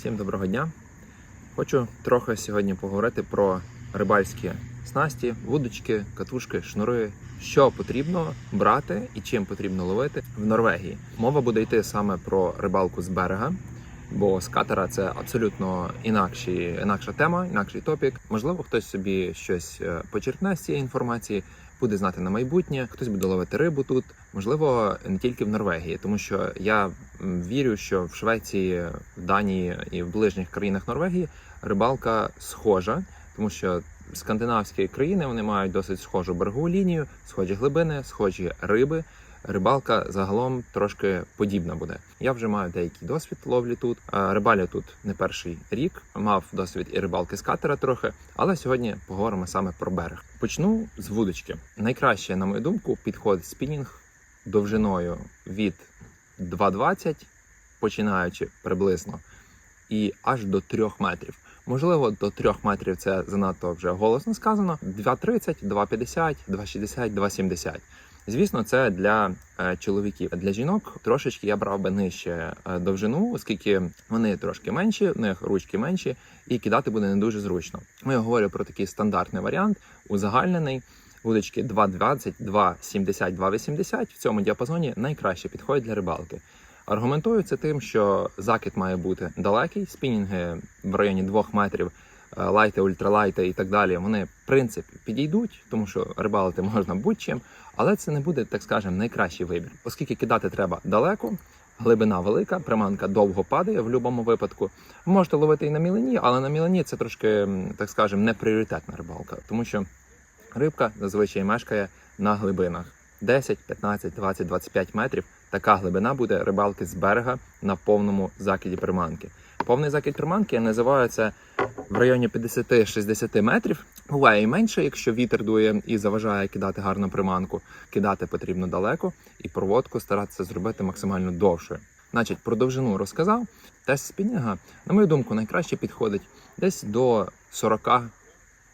Всім доброго дня. Хочу трохи сьогодні поговорити про рибальські снасті, вудочки, катушки, шнури, що потрібно брати і чим потрібно ловити в Норвегії. Мова буде йти саме про рибалку з берега, бо з катера це абсолютно інакші, інакша тема, інакший топік. Можливо, хтось собі щось е, почерпне з цієї інформації, буде знати на майбутнє, хтось буде ловити рибу тут, можливо, не тільки в Норвегії, тому що я вірю, що в Швеції, в Данії і в ближніх країнах Норвегії рибалка схожа, тому що скандинавські країни вони мають досить схожу берегову лінію, схожі глибини, схожі риби. Рибалка загалом трошки подібна буде. Я вже маю деякий досвід ловлі тут. Рибалю тут не перший рік. Мав досвід і рибалки з катера трохи, але сьогодні поговоримо саме про берег. Почну з вудочки. Найкраще, на мою думку, підходить спінінг довжиною від 2,20, починаючи приблизно, і аж до 3 метрів. Можливо, до 3 метрів це занадто вже голосно сказано. 2,30, 2,50, 2,60, 2,70. Звісно, це для е, чоловіків. Для жінок трошечки я брав би нижче е, довжину, оскільки вони трошки менші, у них ручки менші, і кидати буде не дуже зручно. Ми говорю про такий стандартний варіант, узагальнений. Вудочки 2,20, 2,70, 2,80 в цьому діапазоні найкраще підходять для рибалки. Аргументую це тим, що закид має бути далекий, спінінги в районі 2 метрів, е, лайти, ультралайти і так далі. Вони в принципі підійдуть, тому що рибалити можна будь-чим, але це не буде, так скажемо, найкращий вибір, оскільки кидати треба далеко. Глибина велика, приманка довго падає в будь-якому випадку. Можете ловити і на мілені, але на мілені це трошки, так скажемо, не пріоритетна рибалка, тому що рибка зазвичай мешкає на глибинах 10, 15, 20, 25 метрів. Така глибина буде рибалки з берега на повному закиді приманки. Повний закид приманки називається в районі 50-60 метрів. Буває і менше, якщо вітер дує і заважає кидати гарну приманку. Кидати потрібно далеко, і проводку старатися зробити максимально довшою. Значить, про довжину розказав. Тест спінінга, на мою думку, найкраще підходить десь до 40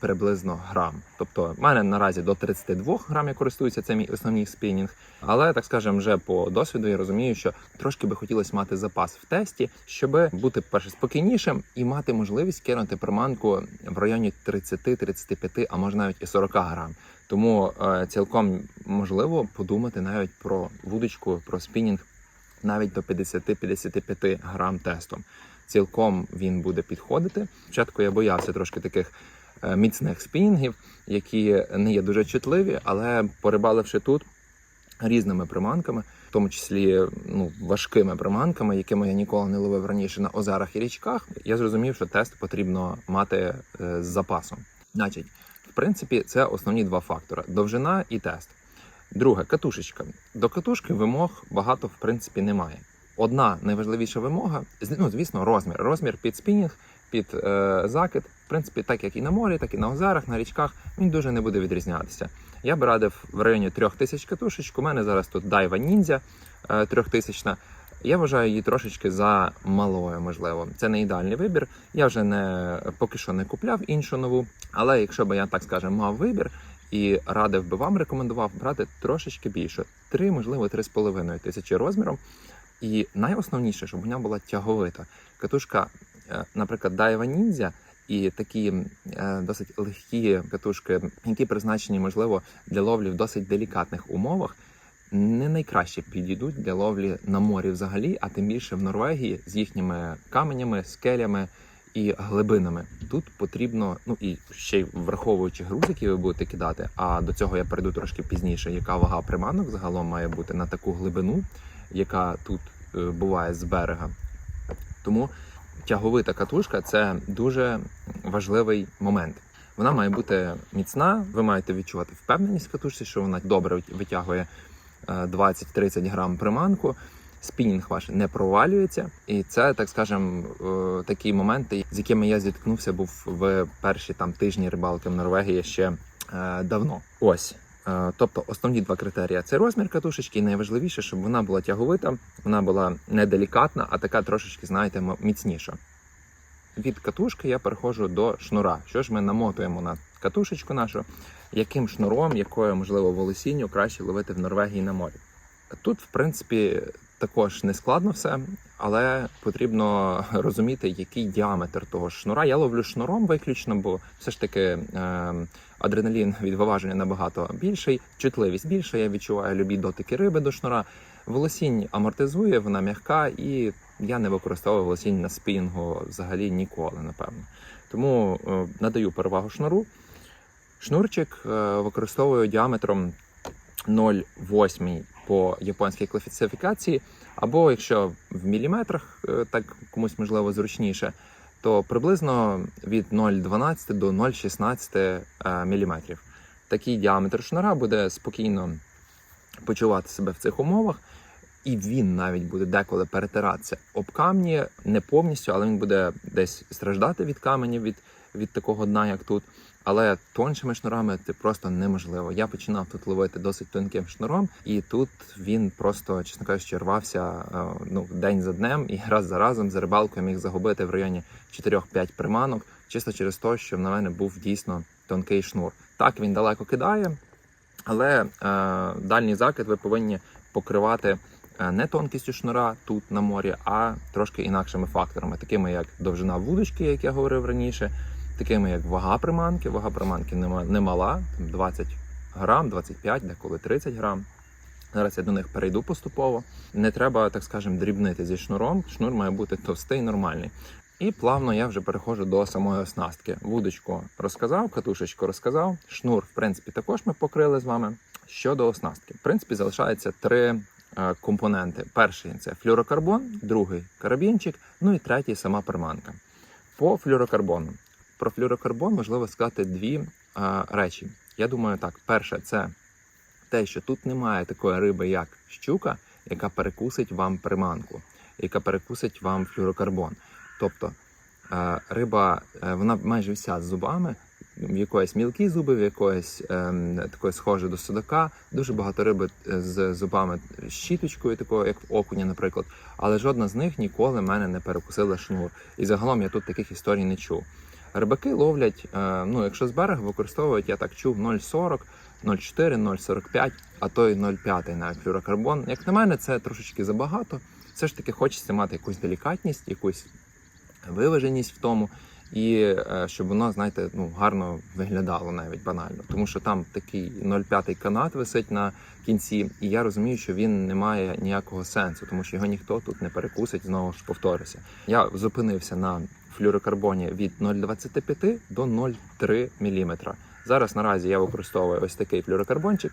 приблизно грам. Тобто, в мене наразі до 32 грам я користуюся, це мій основний спінінг. Але так скажемо, вже по досвіду я розумію, що трошки би хотілося мати запас в тесті, щоб бути перше спокійнішим і мати можливість кинути приманку в районі 30-35, а може навіть і 40 грам. Тому е, цілком можливо подумати навіть про вудочку, про спінінг навіть до 50-55 грам тестом. Цілком він буде підходити. Спочатку я боявся трошки таких міцних спінінгів, які не є дуже чутливі, але порибаливши тут різними приманками, в тому числі ну, важкими приманками, якими я ніколи не ловив раніше на озерах і річках, я зрозумів, що тест потрібно мати е, з запасом. Значить, в принципі, це основні два фактори: довжина і тест. Друге, катушечка. До катушки вимог багато в принципі немає. Одна найважливіша вимога, ну звісно, розмір. Розмір під спінінг, під е, закид. В принципі, так як і на морі, так і на озерах, на річках, він дуже не буде відрізнятися. Я б радив в районі 3000 катушечок. У мене зараз тут Ninja е, 3000. Я вважаю її трошечки за малою, можливо. Це не ідеальний вибір. Я вже не поки що не купляв іншу нову. Але якщо б я так скажемо, мав вибір і радив би вам рекомендував брати трошечки більше 3, можливо, 3,5 тисячі розміром. І найосновніше, щоб вона була тяговита. Катушка, наприклад, Daiwa Ninja і такі е, досить легкі катушки, які призначені, можливо, для ловлі в досить делікатних умовах, не найкраще підійдуть для ловлі на морі взагалі, а тим більше в Норвегії з їхніми каменями, скелями і глибинами. Тут потрібно, ну і ще й враховуючи груз, який ви будете кидати. А до цього я перейду трошки пізніше, яка вага приманок загалом має бути на таку глибину, яка тут е, буває з берега. Тому тяговита катушка це дуже важливий момент. Вона має бути міцна. Ви маєте відчувати впевненість в катушці, що вона добре витягує е, 20-30 грам приманку. Спінінг ваш не провалюється, і це, так скажем, е, такі моменти, з якими я зіткнувся, був в перші там тижні рибалки в Норвегії ще е, давно. Ось. Е, Тобто основні два критерії це розмір катушечки, і найважливіше, щоб вона була тяговита, вона була не делікатна, а така трошечки, знаєте, міцніша. Від катушки я переходжу до шнура. Що ж ми намотуємо на катушечку нашу, яким шнуром, якою, можливо, волосінню краще ловити в Норвегії на морі. Тут, в принципі, також не складно все. Але потрібно розуміти, який діаметр того шнура. Я ловлю шнуром виключно, бо все ж таки е, адреналін від виваження набагато більший, чутливість більша. Я відчуваю любі дотики риби до шнура. Волосінь амортизує, вона м'яка, і я не використовую волосінь на спінгу взагалі ніколи, напевно. Тому е, надаю перевагу шнуру. Шнурчик е, використовую діаметром 0,8 по японській класифікації, або якщо в міліметрах, е, так комусь можливо зручніше, то приблизно від 0,12 до 0,16 е, міліметрів. Такий діаметр шнура буде спокійно почувати себе в цих умовах, і він навіть буде деколи перетиратися об камні, не повністю, але він буде десь страждати від каменів, від, від такого дна, як тут. Але тоншими шнурами це просто неможливо. Я починав тут ловити досить тонким шнуром, і тут він просто, чесно кажучи, рвався е, ну, день за днем і раз за разом за рибалкою міг загубити в районі 4-5 приманок, чисто через те, що на мене був дійсно тонкий шнур. Так він далеко кидає, але е, дальній закид ви повинні покривати е, не тонкістю шнура тут на морі, а трошки інакшими факторами, такими як довжина вудочки, як я говорив раніше, такими як вага приманки. Вага приманки нема- немала, там 20 грам, 25, деколи 30 грам. Зараз я до них перейду поступово. Не треба, так скажемо, дрібнити зі шнуром. Шнур має бути товстий, нормальний. І плавно я вже переходжу до самої оснастки. Вудочку розказав, катушечку розказав. Шнур, в принципі, також ми покрили з вами. Щодо оснастки, в принципі, залишається три е, компоненти: перший це флюрокарбон, другий карабінчик, ну і третій сама приманка. По флюрокарбону. Про флюрокарбон можливо сказати дві е, речі. Я думаю, так: перше, це те, що тут немає такої риби, як щука, яка перекусить вам приманку, яка перекусить вам флюрокарбон. Тобто е, риба, е, вона майже вся з зубами, в якоїсь мілкі зуби, в якоїсь ем, такої схоже до судака. Дуже багато риби е, з зубами щіточкою, такою, як в окуня, наприклад. Але жодна з них ніколи мене не перекусила шнур. І загалом я тут таких історій не чув. Рибаки ловлять, е, ну якщо з берега використовують, я так чув 0,40, 0,4, 0,45, а то й 0,5 навіть флюрокарбон. Як на мене, це трошечки забагато. Все ж таки хочеться мати якусь делікатність, якусь виваженість в тому, і е, щоб воно, знаєте, ну гарно виглядало навіть банально. Тому що там такий 0,5 канат висить на кінці, і я розумію, що він не має ніякого сенсу, тому що його ніхто тут не перекусить. Знову ж повторюся. Я зупинився на флюрокарбоні від 0,25 до 0,3 мм. Зараз наразі я використовую ось такий флюрокарбончик,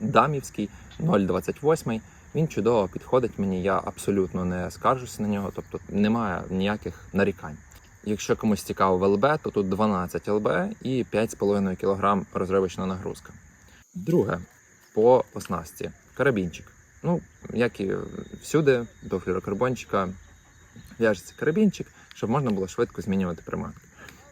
дамівський 0,28. Він чудово підходить мені, я абсолютно не скаржуся на нього, тобто немає ніяких нарікань. Якщо комусь цікаво ЛБ, то тут 12 ЛБ і 5,5 кг розривочна нагрузка. Друге, по оснастці. Карабінчик. Ну, як і всюди, до флюрокарбончика в'яжеться карабінчик, щоб можна було швидко змінювати приманки.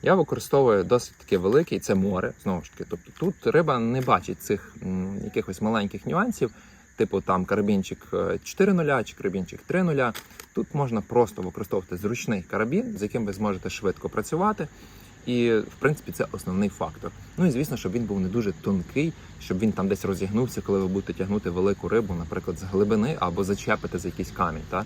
Я використовую досить таки великий, це море, знову ж таки. Тобто тут риба не бачить цих м, якихось маленьких нюансів, типу там карабінчик е, 4 нуля чи карабінчик 3 нуля. Тут можна просто використовувати зручний карабін, з яким ви зможете швидко працювати. І, в принципі, це основний фактор. Ну і звісно, щоб він був не дуже тонкий, щоб він там десь розігнувся, коли ви будете тягнути велику рибу, наприклад, з глибини або зачепити за якийсь камінь. Та?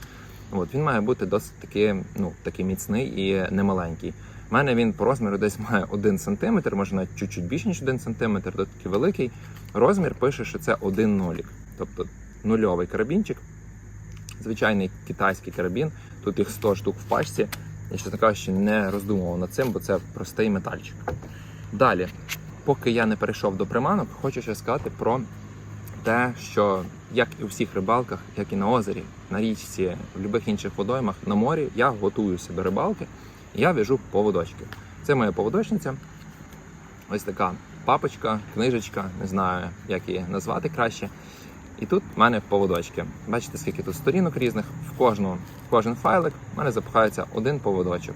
От він має бути досить таки, ну, такий міцний і немаленький. У мене він по розміру десь має 1 см, може навіть чуть-чуть більше, ніж 1 см, то великий. Розмір пише, що це один нолік, тобто нульовий карабінчик. Звичайний китайський карабін. Тут їх 100 штук в пачці. Я чесно кажучи, не роздумував над цим, бо це простий метальчик. Далі, поки я не перейшов до приманок, хочу ще сказати про те, що як і у всіх рибалках, як і на озері, на річці, в будь-яких інших водоймах, на морі, я готуюся до рибалки. і Я в'яжу поводочки. Це моя поводочниця. Ось така папочка, книжечка, не знаю, як її назвати краще. І тут в мене поводочки. Бачите, скільки тут сторінок різних. В кожну, в кожен файлик в мене запихається один поводочок.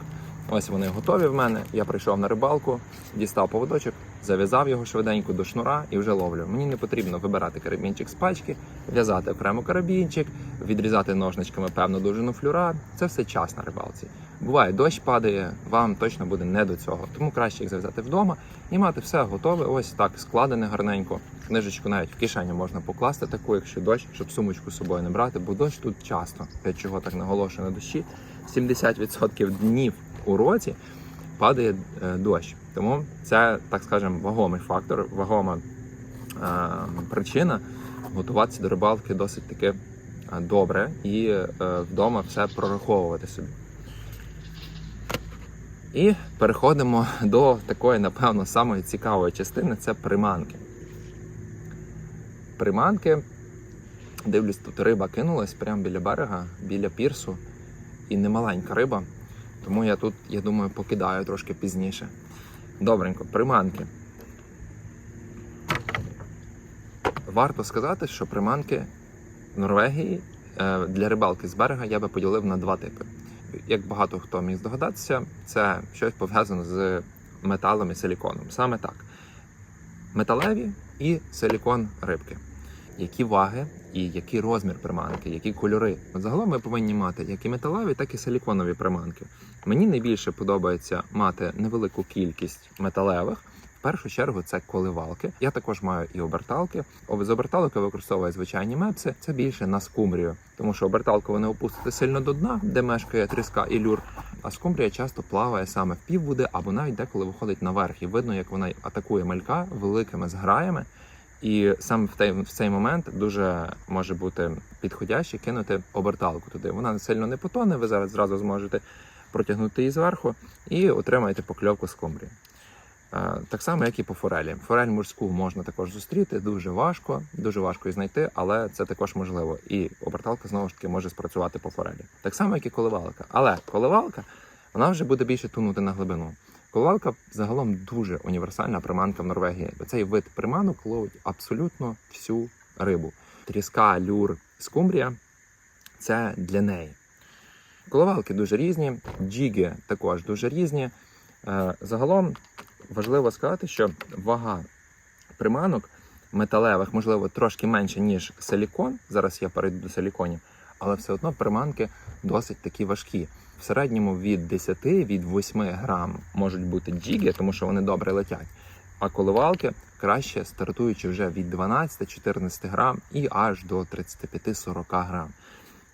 Ось вони готові в мене. Я прийшов на рибалку, дістав поводочок, зав'язав його швиденько до шнура і вже ловлю. Мені не потрібно вибирати карабінчик з пачки, в'язати окремо карабінчик, відрізати ножничками певну довжину флюра. Це все час на рибалці. Буває, дощ падає, вам точно буде не до цього. Тому краще їх зав'язати вдома і мати все готове, ось так складене гарненько. Книжечку навіть в кишеню можна покласти таку, якщо дощ, щоб сумочку з собою не брати, бо дощ тут часто. Я чого так наголошую на дощі. 70% днів у році падає е, дощ. Тому це, так скажемо, вагомий фактор, вагома е, причина готуватися до рибалки досить таки е, добре і вдома все прораховувати собі. І переходимо до такої, напевно, самої цікавої частини це приманки. Приманки. Дивлюсь, тут риба кинулась прямо біля берега, біля пірсу, і немаленька риба. Тому я тут, я думаю, покидаю трошки пізніше. Добренько, приманки. Варто сказати, що приманки в Норвегії е, для рибалки з берега я би поділив на два типи. Як багато хто міг здогадатися, це щось пов'язане з металом і силіконом. Саме так. Металеві і силікон рибки. Які ваги і який розмір приманки, які кольори. От загалом ми повинні мати як і металеві, так і силіконові приманки. Мені найбільше подобається мати невелику кількість металевих. В першу чергу це коливалки. Я також маю і оберталки. Об- З оберталок я використовую звичайні мепси. Це більше на скумбрію, тому що оберталку вони опустити сильно до дна, де мешкає тріска і люр. А скумбрія часто плаває саме в півводи або навіть деколи виходить наверх. І видно, як вона атакує малька великими зграями. І саме в той в цей момент дуже може бути підходяще кинути оберталку туди. Вона сильно не потоне. Ви зараз зразу зможете протягнути її зверху і отримаєте покльовку з комбрі. Так само, як і по форелі. Форель морську можна також зустріти, дуже важко, дуже важко її знайти, але це також можливо. І оберталка знову ж таки може спрацювати по форелі. Так само, як і коливалка. Але коливалка вона вже буде більше тунути на глибину. Коливалка загалом дуже універсальна приманка в Норвегії. Цей вид приманок ловить абсолютно всю рибу. Тріска, люр, скумбрія це для неї. Коливалки дуже різні, джіги також дуже різні. Е, Загалом важливо сказати, що вага приманок металевих, можливо, трошки менше, ніж силікон. Зараз я перейду до силіконів, але все одно приманки досить такі важкі. В середньому від 10 від 8 грам можуть бути джіги, тому що вони добре летять. А коливалки краще стартуючи вже від 12-14 грам і аж до 35-40 грам.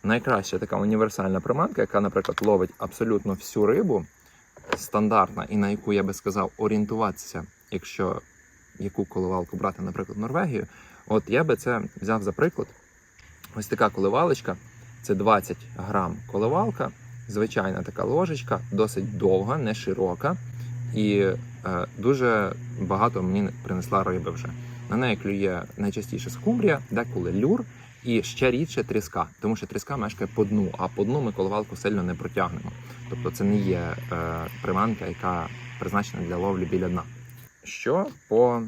Найкраща така універсальна приманка, яка, наприклад, ловить абсолютно всю рибу, стандартна, і на яку я би сказав орієнтуватися, якщо яку коливалку брати, наприклад, Норвегію. От я би це взяв за приклад. Ось така коливалочка, це 20 грам коливалка, звичайна така ложечка, досить довга, не широка, і е, дуже багато мені принесла риби вже. На неї клює найчастіше скумбрія, деколи люр. І ще рідше тріска, тому що тріска мешкає по дну, а по дну ми коливалку сильно не протягнемо. Тобто це не є е, приманка, яка призначена для ловлі біля дна. Що по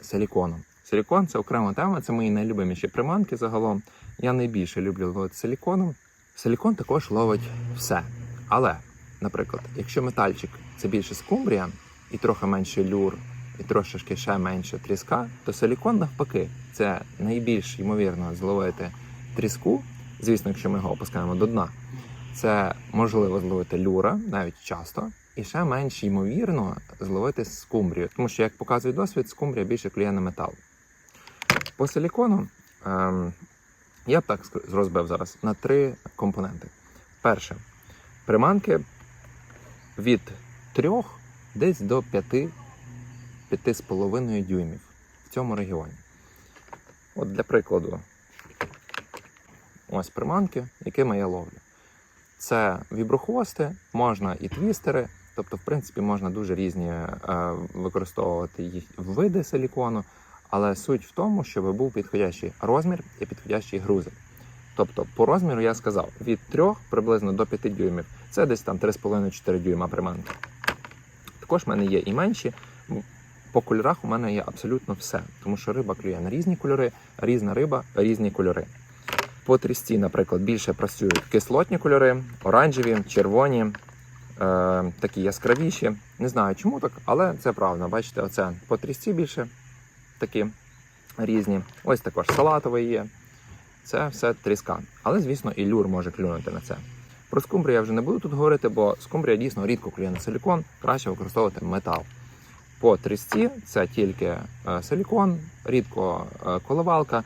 силікону? Силікон це окрема тема, це мої найлюбиміші приманки загалом. Я найбільше люблю ловити силіконом. Силікон також ловить все. Але, наприклад, якщо метальчик це більше скумбрія і трохи менше люр, і трошечки ще менше тріска, то силікон навпаки це найбільш ймовірно зловити тріску. Звісно, якщо ми його опускаємо до дна, це можливо зловити люра навіть часто, і ще менш ймовірно зловити скумбрію, тому що, як показує досвід, скумбрія більше клює на метал. По силікону ем, я б так розбив зараз на три компоненти. Перше, приманки від 3 десь до 5 5,5 дюймів в цьому регіоні. От для прикладу, ось приманки, якими я ловлю. Це віброхвости, можна і твістери, тобто, в принципі, можна дуже різні е, використовувати їх види силікону, але суть в тому, щоб був підходящий розмір і підходящий грузик. Тобто, по розміру я сказав від 3 приблизно до 5 дюймів. Це десь там 3,5-4 дюйма приманки. Також в мене є і менші. По кольорах у мене є абсолютно все, тому що риба клює на різні кольори, різна риба, різні кольори. По трісці, наприклад, більше працюють кислотні кольори, оранжеві, червоні, е, такі яскравіші. Не знаю чому так, але це правда. Бачите, оце по трісці більше такі різні. Ось також салатовий є. Це все тріска. Але, звісно, і люр може клюнути на це. Про скумбрію я вже не буду тут говорити, бо скумбрія дійсно рідко клює на силікон, краще використовувати метал. По трісці це тільки е, силікон, рідко е, коливалка,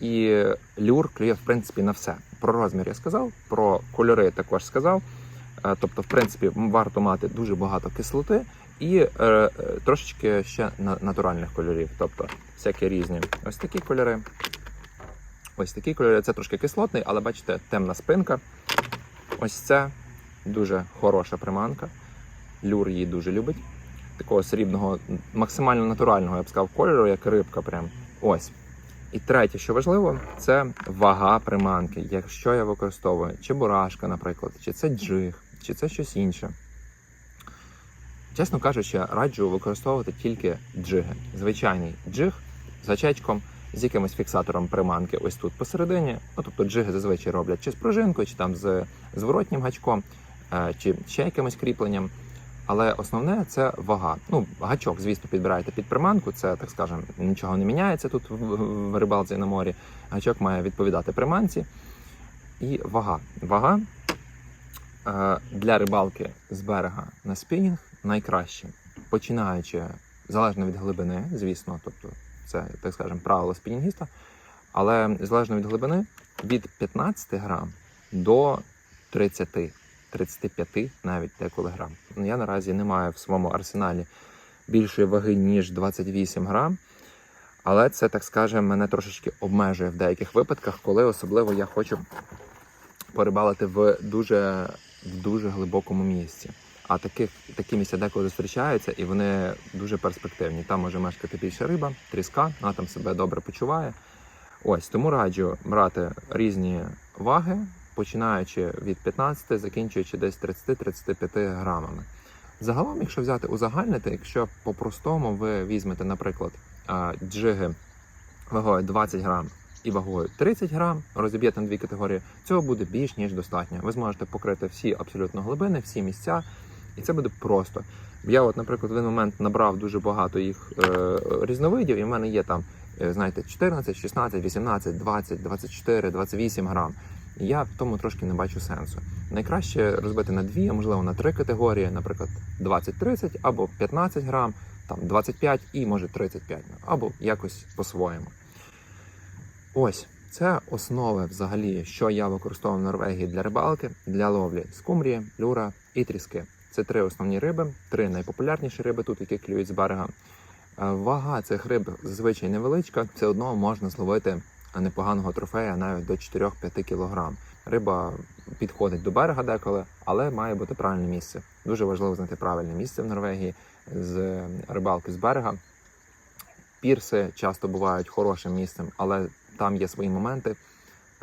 і люр клює в принципі на все. Про розмір я сказав, про кольори також сказав. Е, Тобто, в принципі, варто мати дуже багато кислоти і е, е, трошечки ще натуральних кольорів. Тобто, всякі різні. Ось такі кольори. Ось такі кольори. Це трошки кислотний, але бачите, темна спинка. Ось це дуже хороша приманка. Люр її дуже любить. Такого срібного, максимально натурального, я б сказав, кольору, як рибка. Прям. Ось. І третє, що важливо, це вага приманки. Якщо я використовую чи бурашка, наприклад, чи це джиг, чи це щось інше. Чесно кажучи, раджу використовувати тільки джиги. Звичайний джиг з гачечком, з якимось фіксатором приманки ось тут посередині. Ну, тобто джиги зазвичай роблять чи з пружинкою, чи там з зворотнім гачком, е, чи ще якимось кріпленням. Але основне це вага. Ну, гачок, звісно, підбираєте під приманку. Це так скажемо, нічого не міняється тут в, рибалці на морі. Гачок має відповідати приманці. І вага. Вага е, для рибалки з берега на спінінг найкраще, починаючи залежно від глибини, звісно, тобто це, так скажемо, правило спінінгіста, але залежно від глибини від 15 грам до 30, 35 навіть деколи грам. Я наразі не маю в своєму арсеналі більшої ваги, ніж 28 грам. Але це, так скажемо, мене трошечки обмежує в деяких випадках, коли особливо я хочу порибалити в дуже, в дуже глибокому місці. А таких, такі місця деколи зустрічаються, і вони дуже перспективні. Там може мешкати більше риба, тріска, вона там себе добре почуває. Ось тому раджу брати різні ваги, починаючи від 15, закінчуючи десь 30-35 грамами. Загалом, якщо взяти узагальнити, якщо по-простому ви візьмете, наприклад, джиги вагою 20 грам і вагою 30 грам, розіб'єте на дві категорії, цього буде більш ніж достатньо. Ви зможете покрити всі абсолютно глибини, всі місця, і це буде просто. Я, от, наприклад, в один момент набрав дуже багато їх е, різновидів, і в мене є там, е, знаєте, 14, 16, 18, 20, 24, 28 грам. Я в тому трошки не бачу сенсу. Найкраще розбити на дві, а можливо на три категорії, наприклад, 20-30 або 15 грам, там 25 і може 35, або якось по-своєму. Ось це основи взагалі, що я використовую в Норвегії для рибалки, для ловлі скумбрії, люра і тріски. Це три основні риби, три найпопулярніші риби тут, які клюють з берега. Е, Вага цих риб зазвичай невеличка, все одно можна зловити непоганого трофея навіть до 4-5 кг. Риба підходить до берега деколи, але має бути правильне місце. Дуже важливо знайти правильне місце в Норвегії з рибалки з берега. Пірси часто бувають хорошим місцем, але там є свої моменти.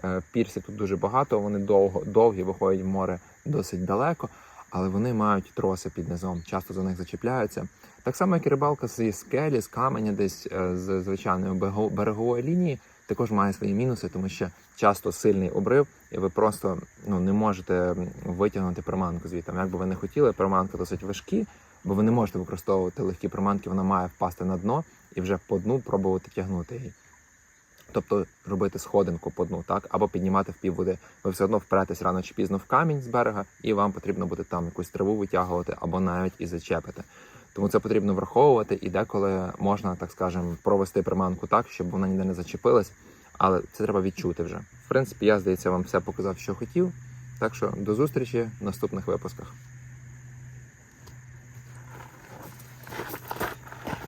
Е, Пірсів тут дуже багато, вони довго, довгі виходять в море досить далеко, але вони мають троси під низом, часто за них зачіпляються. Так само, як і рибалка зі скелі, з каменя, десь е, з звичайної берегової лінії, також має свої мінуси, тому що часто сильний обрив, і ви просто ну, не можете витягнути приманку звідти. Як би ви не хотіли, приманки досить важкі, бо ви не можете використовувати легкі приманки, вона має впасти на дно і вже по дну пробувати тягнути її. Тобто робити сходинку по дну, так, або піднімати в півводи. Ви все одно впретесь рано чи пізно в камінь з берега, і вам потрібно буде там якусь траву витягувати або навіть і зачепити. Тому це потрібно враховувати, і деколи можна, так скажемо, провести приманку так, щоб вона ніде не зачепилась, але це треба відчути вже. В принципі, я здається, вам все показав, що хотів. Так що до зустрічі в наступних випусках.